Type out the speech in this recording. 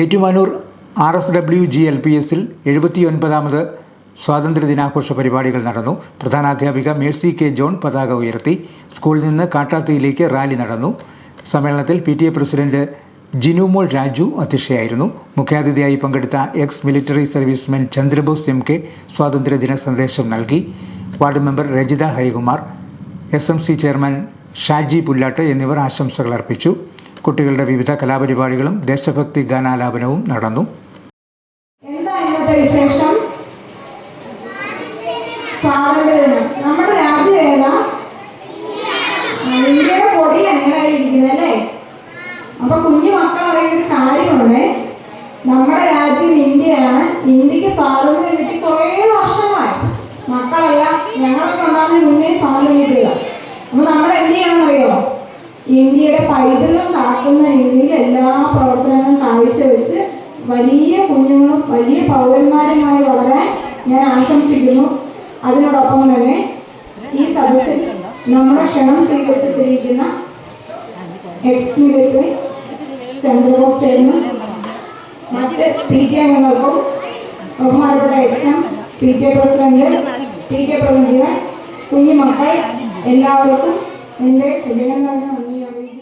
Ettumanoor R S W G L P എസിൽ എഴുപത്തിയൊൻപതാമത് സ്വാതന്ത്ര്യ ദിനാഘോഷ പരിപാടികൾ നടന്നു. പ്രധാനാധ്യാപിക മേഴ്സി കെ ജോൺ പതാക ഉയർത്തി. സ്കൂളിൽ നിന്ന് കാട്ടാത്തിയിലേക്ക് റാലി നടന്നു. സമ്മേളനത്തിൽ P T A president Jinumol Raju അധ്യക്ഷയായിരുന്നു. മുഖ്യാതിഥിയായി പങ്കെടുത്ത ex military servicemen Chandrabose M K സ്വാതന്ത്ര്യദിന സന്ദേശം നൽകി. Ward member Rajitha Harikumar S M C chairman Shaji Pullatt എന്നിവർ ആശംസകൾ അർപ്പിച്ചു. കുട്ടികളുടെ വിവിധ കലാപരിപാടികളും ദേശഭക്തി ഗാനാലാപനവും നടന്നു. നമ്മുടെ രാജ്യം ഏതാ? ഇന്ത്യയുടെ കൊടി എങ്ങനെ അല്ലേ? അപ്പൊ കുഞ്ഞു മക്കൾ അറിയുന്ന കാര്യമുണ്ട്. നമ്മുടെ രാജ്യം ഇന്ത്യയാണ്. ഇന്ത്യയ്ക്ക് സ്വാതന്ത്ര്യം കിട്ടി കുറേ വർഷമായി. മക്കളല്ല ഞങ്ങളൊക്കെ ഉണ്ടാകുന്ന മുന്നേ സ്വാതന്ത്ര്യം കിട്ടുക അപ്പൊ നമ്മൾ എന്ത് ചെയ്യണമെന്നറിയോ? ഇന്ത്യയുടെ പൈതൃകം പ്രവർത്തനങ്ങളും കാഴ്ചവെച്ച് വലിയ കുഞ്ഞുങ്ങളും വലിയ പൗരന്മാരുമായി വളരാൻ ഞാൻ ആശംസിക്കുന്നു. അതിനോടൊപ്പം തന്നെ ഈ സദസ്സിൽ നമ്മുടെ ക്ഷണം സ്വീകരിച്ചിട്ടിരിക്കുന്ന എക്സ് മിലിറ്ററി ചന്ദ്രബോസ് ചേർന്ന് മറ്റ് പി ടി അംഗങ്ങൾക്കും ബഹുമാനപ്പെട്ട H M P T president P T പ്രതിനിധികൾ കുഞ്ഞുമക്കൾ എല്ലാവർക്കും എന്റെ നിറഞ്ഞ നന്ദി അറിയിക്കുന്നു.